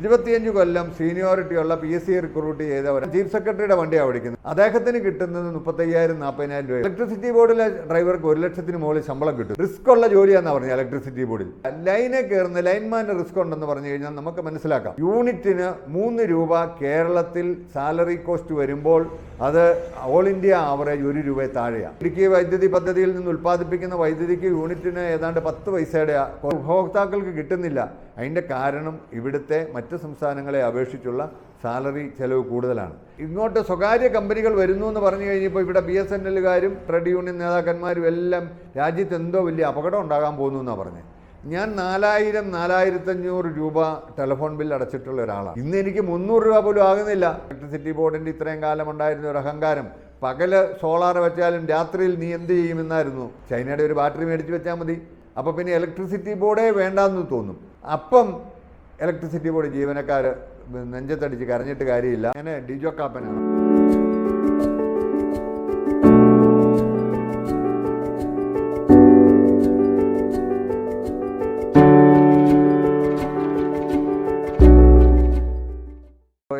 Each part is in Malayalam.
ഇരുപത്തിയഞ്ച് കൊല്ലം സീനിയോറിറ്റി ഉള്ള പി എസ് സി റിക്രൂട്ട് ചെയ്തവർ ചീഫ് സെക്രട്ടറിയുടെ വണ്ടിയാണ് ഓടിക്കുന്നത്. അദ്ദേഹത്തിന് കിട്ടുന്നത് മുപ്പത്തയ്യായിരം നാൽപ്പതിനായിരം രൂപ ഇലക്ട്രിസിറ്റി ബോർഡിലെ ഡ്രൈവർക്ക് ഒരു ലക്ഷത്തിന് മുകളിൽ ശമ്പളം കിട്ടും. റിസ്ക് ഉള്ള ജോലിയാണെന്ന് പറഞ്ഞു ഇലക്ട്രിസിറ്റി ബോർഡിൽ. ലൈനെ കയറുന്ന ലൈൻമാന്റെ റിസ്ക് ഉണ്ടെന്ന് പറഞ്ഞു കഴിഞ്ഞാൽ നമുക്ക് മനസ്സിലാക്കാം. യൂണിറ്റിന് മൂന്ന് രൂപ കേരളത്തിൽ സാലറി കോസ്റ്റ് വരുമ്പോൾ അത് ഓൾ ഇന്ത്യ ആവറേജ് ഒരു രൂപ താഴെയാണ് ഇടുക്കി വൈദ്യുതി പദ്ധതിയിൽ നിന്ന് ഉൽപ്പാദിപ്പിക്കുന്ന വൈദ്യുതിക്ക് യൂണിറ്റിന് ഏതാണ്ട് പത്ത് പൈസയുടെ ഉപഭോക്താക്കൾക്ക് കിട്ടുന്നില്ല. അതിന്റെ കാരണം ഇവിടുത്തെ മറ്റ് സംസ്ഥാനങ്ങളെ അപേക്ഷിച്ചുള്ള സാലറി ചെലവ് കൂടുതലാണ്. ഇങ്ങോട്ട് സ്വകാര്യ കമ്പനികൾ വരുന്നു എന്ന് പറഞ്ഞു കഴിഞ്ഞപ്പോൾ ഇവിടെ ബി എസ് എൻ എല്ലുകാരും ട്രേഡ് യൂണിയൻ നേതാക്കന്മാരും എല്ലാം രാജ്യത്ത് എന്തോ വലിയ അപകടം ഉണ്ടാകാൻ പോകുന്നു എന്നാണ് പറഞ്ഞത് ഞാൻ നാലായിരം നാലായിരത്തഞ്ഞൂറ് രൂപ ടെലിഫോൺ ബിൽ അടച്ചിട്ടുള്ള ഒരാളാണ്. ഇന്ന് എനിക്ക് മുന്നൂറ് രൂപ പോലും ആകുന്നില്ല. ഇലക്ട്രിസിറ്റി ബോർഡിന്റെ ഇത്രയും കാലം ഉണ്ടായിരുന്ന ഒരു അഹങ്കാരം. പകൽ സോളാർ വെച്ചാലും രാത്രിയിൽ നീ എന്ത് ചെയ്യുമെന്നായിരുന്നു. ചൈനയുടെ ഒരു ബാറ്ററി മേടിച്ച് വെച്ചാൽ മതി. അപ്പോൾ പിന്നെ ഇലക്ട്രിസിറ്റി ബോർഡേ വേണ്ടാന്ന് തോന്നും. അപ്പം ഇലക്ട്രിസിറ്റി ബോർഡ് ജീവനക്കാർ നെഞ്ചത്തടിച്ച് കരഞ്ഞിട്ട് കാര്യമില്ല. അങ്ങനെ ഡിജോ കാപ്പനാണ്.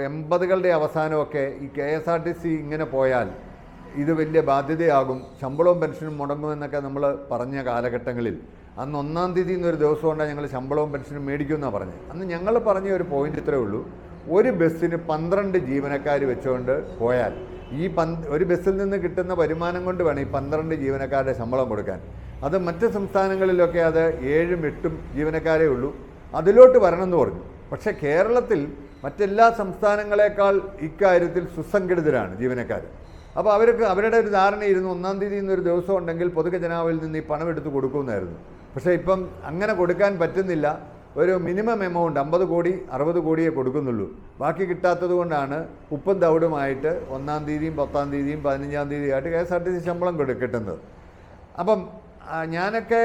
എൺപതുകളുടെ അവസാനമൊക്കെ ഈ K S R T C ഇങ്ങനെ പോയാൽ ഇത് വലിയ ബാധ്യതയാകും. ശമ്പളവും പെൻഷനും മുടങ്ങുമെന്നൊക്കെ നമ്മൾ പറഞ്ഞ കാലഘട്ടങ്ങളിൽ. അന്ന് ഒന്നാം തീയതി എന്നൊരു ദിവസം കൊണ്ടാണ് ഞങ്ങൾ ശമ്പളവും പെൻഷനും മേടിക്കുമെന്നാണ് പറഞ്ഞത് അന്ന് ഞങ്ങൾ പറഞ്ഞ ഒരു പോയിന്റ് ഇത്രേ ഉള്ളൂ. ഒരു ബസ്സിന് പന്ത്രണ്ട് ജീവനക്കാർ വെച്ചുകൊണ്ട് പോയാൽ ഈ പന്ത് ഒരു ബസ്സിൽ നിന്ന് കിട്ടുന്ന വരുമാനം കൊണ്ട് വേണം ഈ പന്ത്രണ്ട് ജീവനക്കാരുടെ ശമ്പളം കൊടുക്കാൻ. അത് മറ്റ് സംസ്ഥാനങ്ങളിലൊക്കെ അത് ഏഴും എട്ടും ജീവനക്കാരേ ഉള്ളൂ. അതിലോട്ട് വരണമെന്ന് പറഞ്ഞു. പക്ഷേ കേരളത്തിൽ മറ്റെല്ലാ സംസ്ഥാനങ്ങളെക്കാൾ ഇക്കാര്യത്തിൽ സുസംഘടിതരാണ് ജീവനക്കാർ അപ്പോൾ അവർക്ക് അവരുടെ ഒരു ധാരണയിരുന്നു ഒന്നാം തീയതി എന്നൊരു ദിവസം ഉണ്ടെങ്കിൽ പൊതുജനാവിൽ നിന്ന് ഈ പണം എടുത്ത് കൊടുക്കുമെന്നായിരുന്നു. പക്ഷേ ഇപ്പം അങ്ങനെ കൊടുക്കാൻ പറ്റുന്നില്ല. ഒരു മിനിമം എമൗണ്ട് അമ്പത് കോടി അറുപത് കോടിയേ കൊടുക്കുന്നുള്ളൂ. ബാക്കി കിട്ടാത്തത് കൊണ്ടാണ് ഉപ്പും തവിടുമായിട്ട് ഒന്നാം തീയതിയും പത്താം തീയതിയും പതിനഞ്ചാം തീയതിയായിട്ട് K S R T C ശമ്പളം കൊടു- കിട്ടുന്നത്. അപ്പം ഞാനൊക്കെ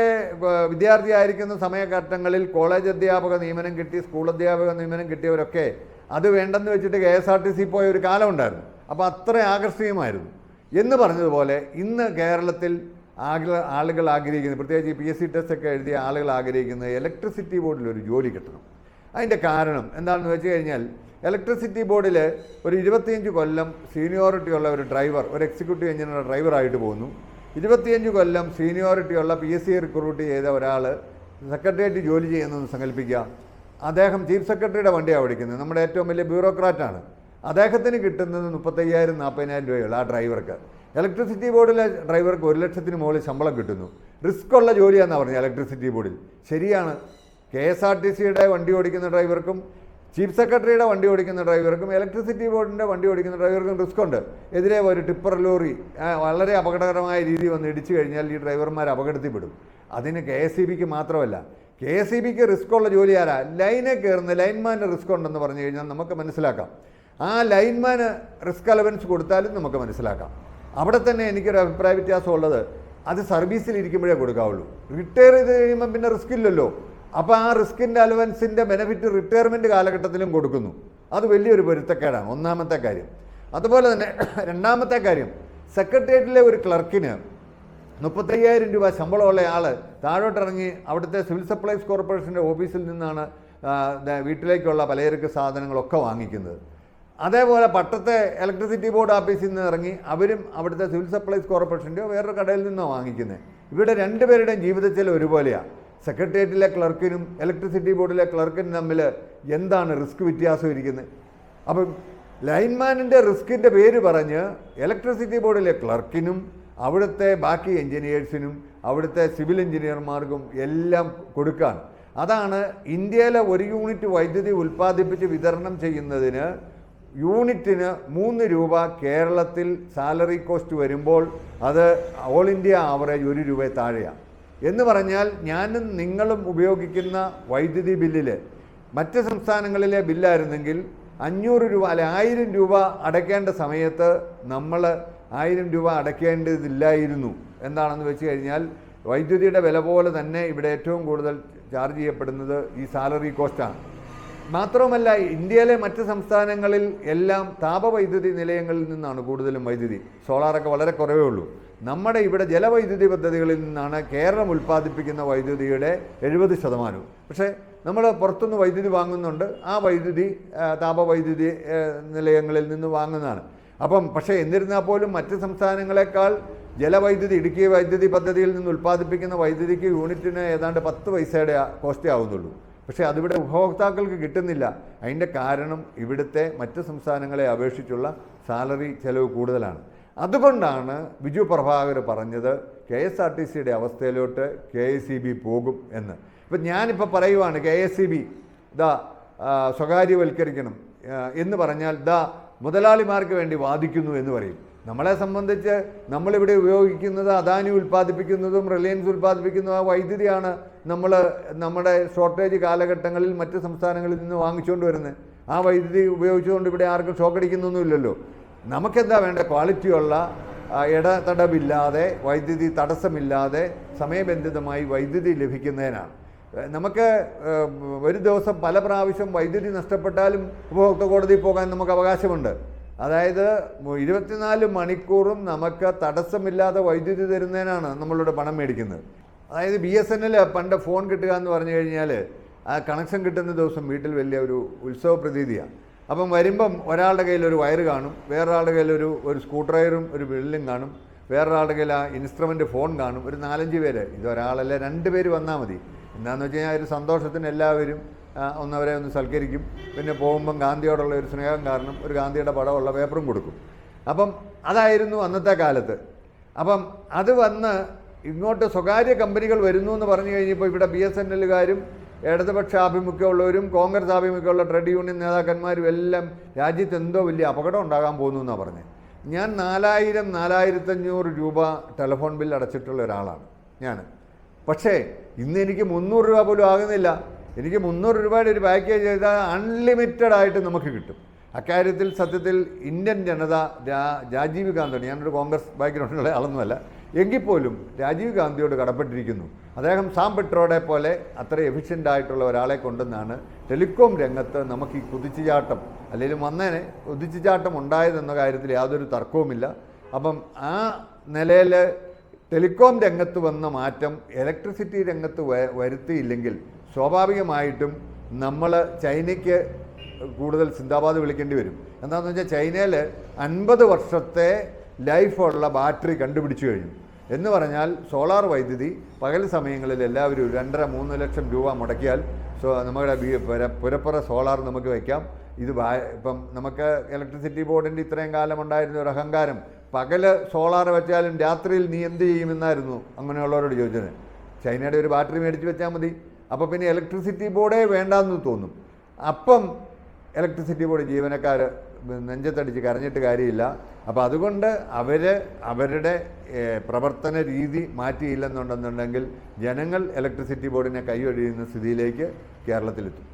വിദ്യാർത്ഥിയായിരിക്കുന്ന സമയഘട്ടങ്ങളിൽ കോളേജ് അധ്യാപക നിയമനം കിട്ടി സ്കൂൾ അധ്യാപക നിയമനം കിട്ടിയവരൊക്കെ അത് വേണ്ടെന്ന് വെച്ചിട്ട് K S R T C പോയ ഒരു കാലമുണ്ടായിരുന്നു അപ്പോൾ അത്ര ആകർഷണീയമായിരുന്നു. എന്ന് പറഞ്ഞതുപോലെ ഇന്ന് കേരളത്തിൽ ആളുകൾ ആളുകൾ ആഗ്രഹിക്കുന്നത് പ്രത്യേകിച്ച് പി എസ് സി ടെസ്റ്റ് ഒക്കെ എഴുതിയ ആളുകൾ ആഗ്രഹിക്കുന്നത് ഇലക്ട്രിസിറ്റി ബോർഡിൽ ഒരു ജോലി കിട്ടണം. അതിന്റെ കാരണം എന്താണെന്ന് വെച്ച് കഴിഞ്ഞാൽ ഇലക്ട്രിസിറ്റി ബോർഡിൽ ഒരു ഇരുപത്തിയഞ്ച് കൊല്ലം സീനിയോറിറ്റി ഉള്ള ഒരു ഡ്രൈവർ ഒരു എക്സിക്യൂട്ടീവ് എഞ്ചിനീയർ ഡ്രൈവറായിട്ട് പോകുന്നു. ഇരുപത്തിയഞ്ച് കൊല്ലം സീനിയോറിറ്റി ഉള്ള പി എസ് സി റിക്രൂട്ട് ചെയ്ത ഒരാൾ സെക്രട്ടേറിയറ്റ് ജോലി ചെയ്യുന്നതെന്ന് സങ്കല്പിക്കുക. അദ്ദേഹം ചീഫ് സെക്രട്ടറിയുടെ വണ്ടിയാണ് ഓടിക്കുന്നത്. നമ്മുടെ ഏറ്റവും വലിയ ബ്യൂറോക്രാറ്റാണ് അദ്ദേഹത്തിന് കിട്ടുന്നത് മുപ്പത്തയ്യായിരം നാൽപ്പതിനായിരം രൂപയുള്ളൂ ആ ഡ്രൈവർക്ക് ഇലക്ട്രിസിറ്റി ബോർഡിലെ ഡ്രൈവർക്ക് ഒരു ലക്ഷത്തിന് മുകളിൽ ശമ്പളം കിട്ടുന്നു. റിസ്ക് ഉള്ള ജോലിയാണെന്ന് പറഞ്ഞു ഇലക്ട്രിസിറ്റി ബോർഡിൽ ശരിയാണ്. കെ എസ് ആർ ടി സിയുടെ വണ്ടി ഓടിക്കുന്ന ഡ്രൈവർക്കും ചീഫ് സെക്രട്ടറിയുടെ വണ്ടി ഓടിക്കുന്ന ഡ്രൈവർക്കും ഇലക്ട്രിസിറ്റി ബോർഡിന്റെ വണ്ടി ഓടിക്കുന്ന ഡ്രൈവർക്കും റിസ്ക് ഉണ്ട്. എതിരെ ഒരു ടിപ്പർ ലോറി വളരെ അപകടകരമായ രീതി വന്ന് ഇടിച്ചു കഴിഞ്ഞാൽ ഈ ഡ്രൈവർമാർ അപകടത്തിൽപ്പെടും. അതിന് കെ എസ് ബിക്ക് മാത്രമല്ല കെ എസ് ഇ ബിക്ക് റിസ്ക് ഉള്ള ജോലി ആരാ? ലൈനെ കയറുന്ന ലൈൻമാന്റെ റിസ്ക് ഉണ്ടെന്ന് പറഞ്ഞു കഴിഞ്ഞാൽ നമുക്ക് മനസ്സിലാക്കാം. ആ ലൈൻമാന് റിസ്ക് അലവൻസ് കൊടുത്താലും നമുക്ക് മനസ്സിലാക്കാം. അവിടെ തന്നെ എനിക്കൊരു അഭിപ്രായ വ്യത്യാസം ഉള്ളത്. അത് സർവീസിൽ ഇരിക്കുമ്പോഴേ കൊടുക്കാവുള്ളൂ. റിട്ടയർ ചെയ്ത് കഴിയുമ്പോൾ പിന്നെ റിസ്ക് ഇല്ലല്ലോ. അപ്പോൾ ആ റിസ്കിന്റെ അലവൻസിന്റെ ബെനിഫിറ്റ് റിട്ടയർമെന്റ് കാലഘട്ടത്തിലും കൊടുക്കുന്നു. അത് വലിയൊരു പൊരുത്തക്കേടാണ്. ഒന്നാമത്തെ കാര്യം. അതുപോലെ തന്നെ രണ്ടാമത്തെ കാര്യം. സെക്രട്ടേറിയറ്റിലെ ഒരു ക്ലർക്കിന് മുപ്പത്തയ്യായിരം രൂപ ശമ്പളമുള്ള ആൾ താഴോട്ടിറങ്ങി അവിടുത്തെ സിവിൽ സപ്ലൈസ് കോർപ്പറേഷന്റെ ഓഫീസിൽ നിന്നാണ് വീട്ടിലേക്കുള്ള പലചരക്ക് സാധനങ്ങളൊക്കെ വാങ്ങിക്കുന്നത്. അതേപോലെ പട്ടത്തെ ഇലക്ട്രിസിറ്റി ബോർഡ് ഓഫീസിൽ നിന്ന് ഇറങ്ങി അവരും അവിടുത്തെ സിവിൽ സപ്ലൈസ് കോർപ്പറേഷന്റെയോ വേറൊരു കടയിൽ നിന്നോ വാങ്ങിക്കുന്നത് ഇവിടെ രണ്ടുപേരുടെയും ജീവിതത്തിൽ ഒരുപോലെയാണ് സെക്രട്ടേറിയറ്റിലെ ക്ലർക്കിനും ഇലക്ട്രിസിറ്റി ബോർഡിലെ ക്ലർക്കിനും തമ്മിൽ എന്താണ് റിസ്ക് വ്യത്യാസം ഇരിക്കുന്നത് അപ്പം ലൈൻമാനിന്റെ റിസ്കിന്റെ പേര് പറഞ്ഞ് ഇലക്ട്രിസിറ്റി ബോർഡിലെ ക്ലർക്കിനും അവിടുത്തെ ബാക്കി എൻജിനീയേഴ്സിനും അവിടുത്തെ സിവിൽ എഞ്ചിനീയർമാർക്കും എല്ലാം കൊടുക്കാൻ അതാണ് ഇന്ത്യയിലെ ഒരു യൂണിറ്റ് വൈദ്യുതി ഉൽപ്പാദിപ്പിച്ച് വിതരണം ചെയ്യുന്നതിന് യൂണിറ്റിന് മൂന്ന് രൂപ കേരളത്തിൽ സാലറി കോസ്റ്റ് വരുമ്പോൾ അത് ഓൾ ഇന്ത്യ ആവറേജ് ഒരു രൂപ താഴെയാണ്. എന്ന് പറഞ്ഞാൽ ഞാനും നിങ്ങളും ഉപയോഗിക്കുന്ന വൈദ്യുതി ബില്ലിൽ മറ്റ് സംസ്ഥാനങ്ങളിലെ ബില്ലായിരുന്നെങ്കിൽ അഞ്ഞൂറ് രൂപ അല്ലെ ആയിരം രൂപ അടയ്ക്കേണ്ട സമയത്ത് നമ്മൾ ആയിരം രൂപ അടയ്ക്കേണ്ടതില്ലായിരുന്നു എന്താണെന്ന് വെച്ച് കഴിഞ്ഞാൽ വൈദ്യുതിയുടെ വില പോലെ തന്നെ ഇവിടെ ഏറ്റവും കൂടുതൽ ചാർജ് ചെയ്യപ്പെടുന്നത് ഈ സാലറി കോസ്റ്റാണ്. മാത്രവുമല്ല ഇന്ത്യയിലെ മറ്റ് സംസ്ഥാനങ്ങളിൽ എല്ലാം താപവൈദ്യുതി നിലയങ്ങളിൽ നിന്നാണ് കൂടുതലും വൈദ്യുതി. സോളാറൊക്കെ വളരെ കുറവേ ഉള്ളൂ. നമ്മുടെ ഇവിടെ ജലവൈദ്യുതി പദ്ധതികളിൽ നിന്നാണ് കേരളം ഉൽപ്പാദിപ്പിക്കുന്ന വൈദ്യുതിയുടെ എഴുപത് ശതമാനവും. പക്ഷേ നമ്മൾ പുറത്തുനിന്ന് വൈദ്യുതി വാങ്ങുന്നുണ്ട്. ആ വൈദ്യുതി താപവൈദ്യുതി നിലയങ്ങളിൽ നിന്ന് വാങ്ങുന്നതാണ്. അപ്പം പക്ഷേ എന്നിരുന്നാൽ പോലും മറ്റ് സംസ്ഥാനങ്ങളെക്കാൾ ജലവൈദ്യുതി ഇടുക്കി വൈദ്യുതി പദ്ധതിയിൽ നിന്ന് ഉൽപ്പാദിപ്പിക്കുന്ന വൈദ്യുതിക്ക് യൂണിറ്റിന് ഏതാണ്ട് പത്ത് പൈസയുടെ കോസ്റ്റേ ആവുന്നുള്ളൂ. പക്ഷേ അതിവിടെ ഉപഭോക്താക്കൾക്ക് കിട്ടുന്നില്ല. അതിന്റെ കാരണം ഇവിടുത്തെ മറ്റ് സംസ്ഥാനങ്ങളെ അപേക്ഷിച്ചുള്ള സാലറി ചെലവ് കൂടുതലാണ്. അതുകൊണ്ടാണ് ബിജു പ്രഭാകർ പറഞ്ഞത് കെ എസ് ആർ ടി സിയുടെ അവസ്ഥയിലോട്ട് കെ എസ് ഇ ബി പോകും എന്ന്. ഇപ്പം ഞാനിപ്പോൾ പറയുവാണ് കെ എസ് ഇ ബി ദാ സ്വകാര്യവൽക്കരിക്കണം എന്ന് പറഞ്ഞാൽ ദാ മുതലാളിമാർക്ക് വേണ്ടി വാദിക്കുന്നു എന്ന് പറയും. നമ്മളെ സംബന്ധിച്ച് നമ്മളിവിടെ ഉപയോഗിക്കുന്നത് അദാനി ഉൽപ്പാദിപ്പിക്കുന്നതും റിലയൻസ് ഉൽപ്പാദിപ്പിക്കുന്നതും ആ വൈദ്യുതിയാണ് നമ്മൾ നമ്മുടെ ഷോർട്ടേജ് കാലഘട്ടങ്ങളിൽ മറ്റ് സംസ്ഥാനങ്ങളിൽ നിന്ന് വാങ്ങിച്ചുകൊണ്ട് വരുന്നത്. ആ വൈദ്യുതി ഉപയോഗിച്ചുകൊണ്ട് ഇവിടെ ആർക്കും ഷോക്കടിക്കുന്നൊന്നുമില്ലല്ലോ നമുക്കെന്താ വേണ്ട? ക്വാളിറ്റിയുള്ള ഇട ഇടതടവില്ലാതെ വൈദ്യുതി തടസ്സമില്ലാതെ സമയബന്ധിതമായി വൈദ്യുതി ലഭിക്കുന്നതിനാണ്. നമുക്ക് ഒരു ദിവസം പല പ്രാവശ്യം വൈദ്യുതി നഷ്ടപ്പെട്ടാലും ഉപഭോക്തൃ കോടതിയിൽ പോകാൻ നമുക്ക് അവകാശമുണ്ട്. അതായത് ഇരുപത്തിനാല് മണിക്കൂറും നമുക്ക് തടസ്സമില്ലാതെ വൈദ്യുതി തരുന്നതിനാണ് നമ്മളുടെ പണം മേടിക്കുന്നത്. അതായത് ബി എസ് എൻ എൽ പണ്ട് ഫോൺ കിട്ടുക എന്ന് പറഞ്ഞു കഴിഞ്ഞാൽ ആ കണക്ഷൻ കിട്ടുന്ന ദിവസം വീട്ടിൽ വലിയ ഒരു ഉത്സവ പ്രതീതിയാണ്. അപ്പം വരുമ്പം ഒരാളുടെ കയ്യിൽ ഒരു വയറ് കാണും വേറൊരാളുടെ കയ്യിൽ ഒരു ഒരു സ്ക്രൂ ഡ്രൈവറും ഒരു ബില്ലും കാണും വേറൊരാളുടെ കയ്യിൽ ആ ഇൻസ്ട്രുമെന്റ് ഫോൺ കാണും. ഒരു നാലഞ്ച് പേര് ഇത് ഒരാളല്ല രണ്ട് പേര് വന്നാൽ മതി. എന്താണെന്ന് വെച്ച് കഴിഞ്ഞാൽ ഒരു സന്തോഷത്തിന് എല്ലാവരും ഒന്നവരെ ഒന്ന് സൽക്കരിക്കും. പിന്നെ പോകുമ്പം ഗാന്ധിയോടുള്ള ഒരു സ്നേഹം കാരണം ഒരു ഗാന്ധിയുടെ പടമുള്ള പേപ്പറും കൊടുക്കും. അപ്പം അതായിരുന്നു അന്നത്തെ കാലത്ത്. അപ്പം അത് വന്ന് ഇങ്ങോട്ട് സ്വകാര്യ കമ്പനികൾ വരുന്നു എന്ന് പറഞ്ഞു കഴിഞ്ഞപ്പോൾ ഇവിടെ ബി എസ് എൻ എല്ലുകാരും ഇടതുപക്ഷ ആഭിമുഖ്യമുള്ളവരും കോൺഗ്രസ് ആഭിമുഖ്യമുള്ള ട്രേഡ് യൂണിയൻ നേതാക്കന്മാരും എല്ലാം രാജ്യത്ത് എന്തോ വലിയ അപകടം ഉണ്ടാകാൻ പോകുന്നു എന്നാണ് പറഞ്ഞത് ഞാൻ നാലായിരം നാലായിരത്തഞ്ഞൂറ് രൂപ ടെലിഫോൺ ബിൽ അടച്ചിട്ടുള്ള ഒരാളാണ്. ഞാൻ പക്ഷേ ഇന്ന് എനിക്ക് മുന്നൂറ് രൂപ പോലും ആകുന്നില്ല. എനിക്ക് മുന്നൂറ് രൂപയുടെ ഒരു പാക്കേജ് ചെയ്താൽ അൺലിമിറ്റഡ് ആയിട്ട് നമുക്ക് കിട്ടും. അക്കാര്യത്തിൽ സത്യത്തിൽ ഇന്ത്യൻ ജനത രാ രാജീവ് ഗാന്ധിയോട് ഞാനൊരു കോൺഗ്രസ് ബാക്ക്ഗ്രൗണ്ടിലുള്ള ആളൊന്നുമല്ല എങ്കിൽ പോലും രാജീവ് ഗാന്ധിയോട് കടപ്പെട്ടിരിക്കുന്നു. അദ്ദേഹം സാം പെട്രോടെ പോലെ അത്ര എഫിഷ്യന്റ് ആയിട്ടുള്ള ഒരാളെ കൊണ്ടെന്നാണ് ടെലികോം രംഗത്ത് നമുക്ക് ഈ കുതിച്ചുചാട്ടം അല്ലെങ്കിൽ വന്നേനെ കുതിച്ചുചാട്ടം ഉണ്ടായതെന്ന കാര്യത്തിൽ യാതൊരു തർക്കവുമില്ല. അപ്പം ആ നിലയിൽ ടെലികോം രംഗത്ത് വന്ന മാറ്റം ഇലക്ട്രിസിറ്റി രംഗത്ത് വരുത്തിയില്ലെങ്കിൽ സ്വാഭാവികമായിട്ടും നമ്മൾ ചൈനയ്ക്ക് കൂടുതൽ സിന്ദാബാദ് വിളിക്കേണ്ടി വരും. എന്താണെന്ന് വെച്ചാൽ ചൈനയിൽ അൻപത് വർഷത്തെ ലൈഫുള്ള ബാറ്ററി കണ്ടുപിടിച്ചു കഴിഞ്ഞു. എന്ന് പറഞ്ഞാൽ സോളാർ വൈദ്യുതി പകൽ സമയങ്ങളിൽ എല്ലാവരും രണ്ടര മൂന്ന് ലക്ഷം രൂപ മുടക്കിയാൽ സോ നമ്മുടെ പുരപ്പുറ സോളാർ നമുക്ക് വയ്ക്കാം ഇത് ഇപ്പം നമുക്ക് ഇലക്ട്രിസിറ്റി ബോർഡിന്റെ ഇത്രയും കാലം ഉണ്ടായിരുന്ന ഒരു അഹങ്കാരം. പകൽ സോളാർ വെച്ചാലും രാത്രിയിൽ നീ എന്ത് ചെയ്യുമെന്നായിരുന്നു അങ്ങനെയുള്ളവരോട് ചോദിച്ചത്. ചൈനയുടെ ഒരു ബാറ്ററി മേടിച്ച് വെച്ചാൽ മതി. അപ്പോൾ പിന്നെ ഇലക്ട്രിസിറ്റി ബോർഡേ വേണ്ടാന്ന് തോന്നും. അപ്പം ഇലക്ട്രിസിറ്റി ബോർഡ് ജീവനക്കാർ നെഞ്ചത്തടിച്ച് കരഞ്ഞിട്ട് കാര്യമില്ല. അപ്പോൾ അതുകൊണ്ട് അവർ അവരുടെ പ്രവർത്തന രീതി മാറ്റിയില്ലെന്നുണ്ടെന്നുണ്ടെങ്കിൽ ജനങ്ങൾ ഇലക്ട്രിസിറ്റി ബോർഡിനെ കൈയൊഴിയുന്ന സ്ഥിതിയിലേക്ക് കേരളത്തിലെത്തും.